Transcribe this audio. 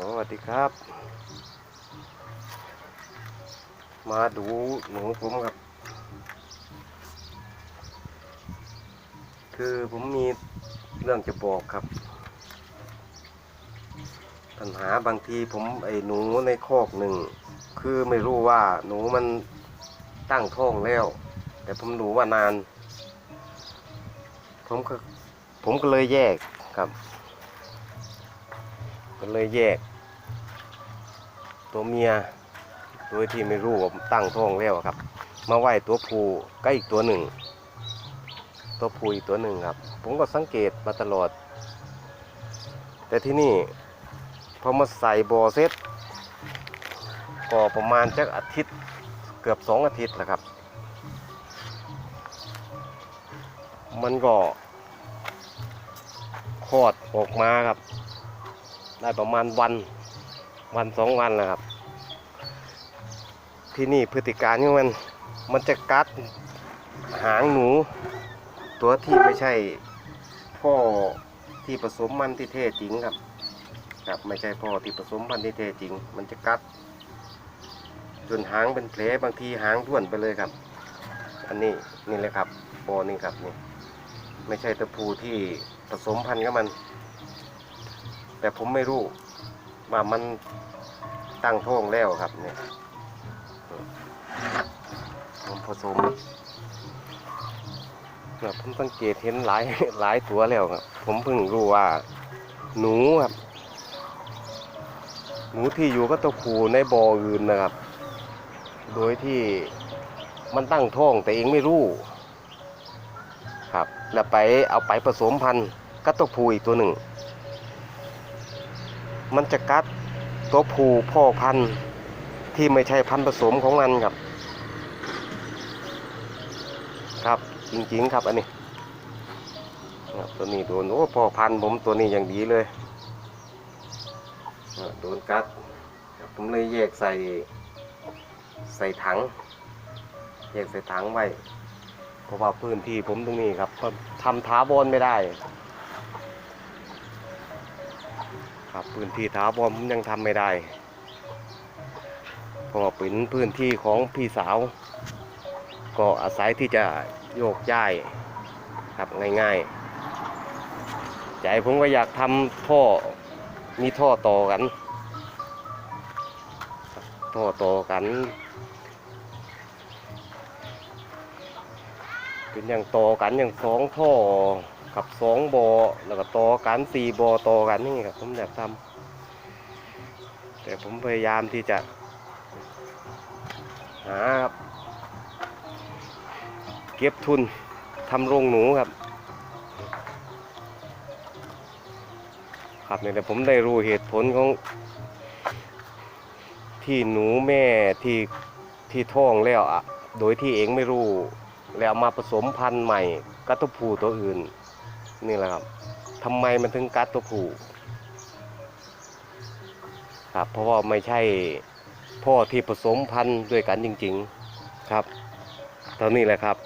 สวัสดีครับ มาดูหนูผมครับ คือผมมีเรื่องจะบอกครับ ปัญหาบางทีผมไอ้หนูในคอกหนึ่ง คือไม่รู้ว่าหนูมันตั้งท้องแล้ว แต่ผมดูว่านาน ผมก็ผมก็เลยแยกครับ ก็เลยแยก ตัวเมียโดยที่ไม่รู้ว่าตั้งท้องแล้วครับ มาไหวตัวผู้ก็อีกตัวหนึ่ง ตัวผู้อีกตัวหนึ่งครับ ผมก็สังเกตมาตลอด แต่ที่นี่พอมาใส่บอเซ็ตก็ประมาณจักอาทิตย์เกือบสองอาทิตย์แหละครับ มันก็คลอดออกมาครับ ได้ประมาณวันวันสองวันแหละครับ ที่นี่พฤติการของมันมันจะกัดหางหนู ตัวที่ไม่ใช่พ่อที่ผสมมันที่แท้จริงครับครับไม่ใช่พ่อที่ผสมพันธุ์ที่แท้จริง มันจะกัดจนหางเป็นแผลบางทีหางด้วนไปเลยครับ อันนี้นี่เลยครับบอนี่ครับนี่ไม่ใช่ตะพูที่ผสมพันธุ์กับมัน แต่ผมไม่รู้ว่ามันตั้งท้องแล้วครับเนี่ยผมผสมแบบผมสังเกตเห็นหลายหลายตัวแล้วครับ ผมเพิ่งรู้ว่า หนูครับ หนูที่อยู่ก็ตัวผูในบ่ออื่นนะครับ โดยที่มันตั้งท้องแต่เองไม่รู้ ครับ แล้วไปเอาไปผสมพันธุ์กับตัวผูอีกตัวหนึ่ง มันจะกัดตัวผูพ่อพันธุ์ที่ไม่ใช่พันธุ์ผสมของมันครับ ครับจริงๆครับอันนี้ครับตัวนี้โดนโอ้พ่อพันธุ์ผมตัวนี้อย่างดีเลยโดนกัดผมเลยแยกใส่ใส่ถังแยกใส่ถังไว้เพราะว่าพื้นที่ผมตรงนี้ครับทำท้าบนไม่ได้ ครับ พื้นที่ถาวรผมยังทำไม่ได้เพราะเป็นพื้นที่ของพี่สาว ก็อาศัยที่จะโยกย้ายครับง่ายๆใจผมก็อยากทำท่อมีท่อต่อกันท่อต่อกัน เป็นอย่างต่อกันอย่างสองท่อ กับสองบอแล้วก็ต่อกันสี่บอต่อกันนี่ครับผมอยากทำแต่ผมพยายามที่จะหาครับเก็บทุนทำโรงหนูครับ ครับเนี่ยแต่ผมได้รู้เหตุผลของ ที่หนูแม่ที่ที่ท้องแล้วอะโดยที่เองไม่รู้แล้วมาผสมพันธุ์ใหม่กัตัวผู้ตัวอื่น นี่แหละครับทำไมมันถึงกัดตัวผู้ครับเพราะว่าไม่ใช่พ่อที่ผสมพันธุ์ด้วยกันจริง ๆครับตอนนี้แหละครับ